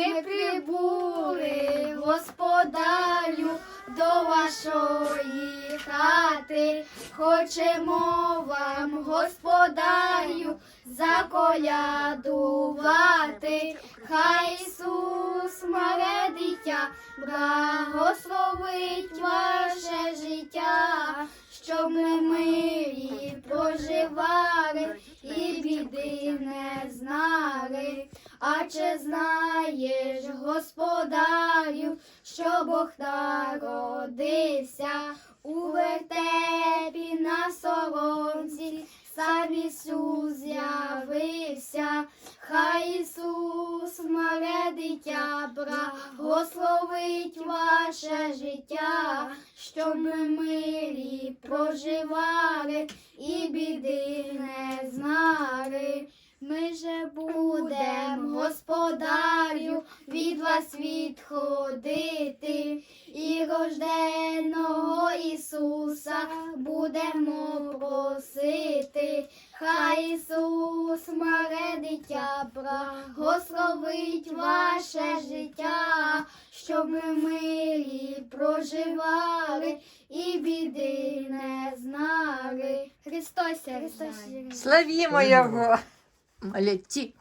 Ми прибули, господарю, до вашої хати. Хочемо вам, господарю, заколядувати. Хай Ісус, мале дитя, благословить ваше життя, щоб ми мирі проживали і біди не знали. А чи знаєш, господарю, що Бог народився у вертепі на соломці, сам Ісус з'явився, хай Ісус, мале дитя, благословить ваше життя, щоб ми мирі проживали і біди не знали. Ми же від вас відходити, і рожденого Ісуса будемо просити. Хай Ісус, мале дитя, благословить ваше життя, щоб ми мирі проживали і біди не знали. Христос, Христос. Славімо його. Молодці.